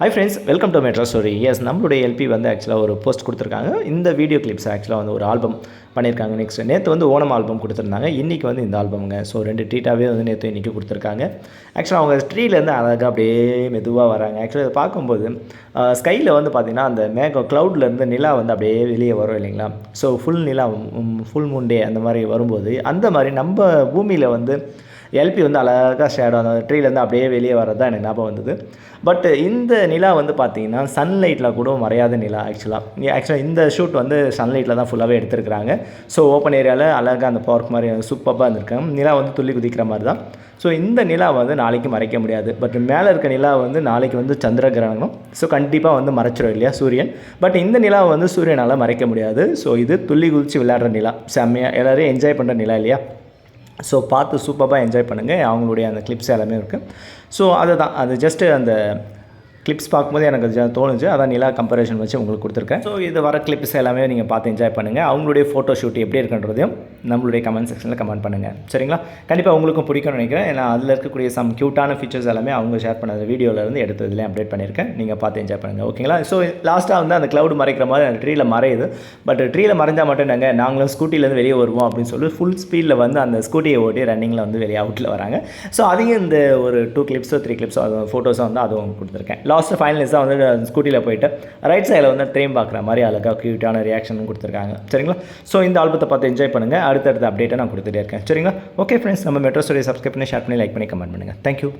Hi friends welcome to Metro stories நம்மளுடைய எல்பி வந்து ஆக்சுவலாக ஒரு போஸ்ட் கொடுத்துருக்காங்க. இந்த வீடியோ கிளிப்ஸ் ஆக்சுவலாக வந்து ஒரு ஆல்பம் பண்ணியிருக்காங்க. நெக்ஸ்ட் நேற்று வந்து ஓணம் ஆல்பம் கொடுத்துருந்தாங்க. இன்றைக்கி வந்து இந்த ஆல்பமுங்க ஸோ ரெண்டு ட்ரீட்டாகவே வந்து நேற்று இன்றைக்கி கொடுத்துருக்காங்க. ஆக்சுவலாக அவங்க ட்ரீலேருந்து அழகாக அப்படியே மெதுவாக வராங்க. ஆக்சுவலாக இதை பார்க்கும்போது ஸ்கையில் வந்து பார்த்திங்கன்னா அந்த மேகம் க்ளவுட்லேருந்து நிலா வந்து அப்படியே வெளியே வரும் இல்லைங்களா? ஸோ ஃபுல் நிலா ஃபுல் முண்டே அந்த மாதிரி வரும்போது அந்த மாதிரி நம்ம பூமியில் வந்து எல்பி வந்து அழகாக ஷேடோ அந்த ட்ரீலேருந்து அப்படியே வெளியே வர்றது தான் எனக்கு ஞாபகம் வந்தது. பட் இந்த நிலா வந்து பார்த்தீங்கன்னா சன்லைட்டில் கூட மறையாத நிலா ஆக்சுவலாக ஆக்சுவலாக இந்த ஷூட் வந்து சன்லைட்டில் தான் ஃபுல்லாகவே எடுத்திருக்கிறாங்க. ஸோ ஓப்பன் ஏரியாவில் அழகாக அந்த பார்க் மாதிரி சூப்பராக இருந்திருக்காங்க நிலா வந்து துள்ளி குதிக்கிற மாதிரி தான் ஸோ இந்த நிலா வந்து நாளைக்கு மறைக்க முடியாது. பட் மேலே இருக்க நிலா வந்து நாளைக்கு வந்து சந்திர கிரகணம் ஸோ கண்டிப்பாக வந்து மறைச்சிடும் இல்லையா சூரியன்? பட் இந்த நிலா வந்து சூரியனால் மறைக்க முடியாது. ஸோ இது துள்ளி குதித்து விளையாடுற நிலா. செம்மையாக எல்லோரும் என்ஜாய் பண்ணுற நிலா இல்லையா? ஸோ பார்த்து சூப்பராக என்ஜாய் பண்ணுங்கள் அவங்களுடைய அந்த கிளிப்ஸ் எல்லாமே இருக்குது ஸோ அதுதான். அது ஜஸ்ட்டு அந்த கிளிப்ஸ் பார்க்கும்போது எனக்கு தோணுச்சு. அதான் நிலா கம்பேரிஷன் வச்சு உங்களுக்கு கொடுத்துருக்கேன். ஸோ இது வர கிளிப்ஸ் எல்லாமே நீங்கள் பார்த்து என்ஜாய் பண்ணுங்கள் அவங்களுடைய ஃபோட்டோ ஷூட் எப்படி இருக்குன்றதையும் நம்மளுடைய கமெண்ட் செக்ஷனில் கமெண்ட் பண்ணுங்கள் சரிங்களா? கண்டிப்பாக உங்களுக்கும் பிடிக்கும்னு நினைக்கிறேன். ஏன்னா அதில் இருக்கக்கூடிய சம் க்யூட்டான ஃபீச்சர்ஸ் எல்லாமே அவங்க ஷேர் பண்ண வீடியோவிலேருந்து எடுத்து இதில் அப்டேட் பண்ணியிருக்கேன். நீங்கள் பார்த்து என்ஜாய் பண்ணுங்கள் ஓகேங்களா ஸோ லாஸ்ட்டாக வந்து அந்த க்ளவுட் மறைக்கிற மாதிரி அந்த ட்ரீல மறையுது. பட் ட்ரீல மறைஞ்சால் மட்டும் நாங்கள் நாங்களும் ஸ்கூட்டிலேருந்து வெளியே வருவோம் அப்படின்னு சொல்லி ஃபுல் ஸ்பீடில் வந்து அந்த ஸ்கூட்டியை ஓட்டி ரன்னிங்கில் வந்து வெளியே அவுட்டில் வராங்க. ஸோ அதையும் இந்த ஒரு டூ கிளிப்ஸோ த்ரீ கிளிப்ஸோ அது ஃபோட்டோஸோ வந்து அதுவும் கொடுத்துருக்கேன். லாஸ்ட்டு ஃபைனலிஸ்ட்டாக வந்து ஸ்கூட்டியில் போயிட்டு ரைட் சைடில் வந்து ட்ரெயின் பார்க்குற மாதிரி அழகாக க்யூட்டான ரியாக்ஷனும் கொடுத்துருக்காங்க. சரிங்களா? ஸோ இந்த ஆல்பத்தை பார்த்து என்ஜாய் பண்ணுங்கள் அடுத்தடுத்த அப்டேட்டை நான் கொடுத்துட்டே இருக்கேன். சரிங்களா? ஓகே ஃப்ரெண்ட்ஸ் நம்ம மெட்ரோ ஸ்டோரியை சப்ஸ்கிரைப் பண்ணி ஷேர் பண்ணி லைக் பண்ணி கமெண்ட் பண்ணுங்கள் தேங்க்யூ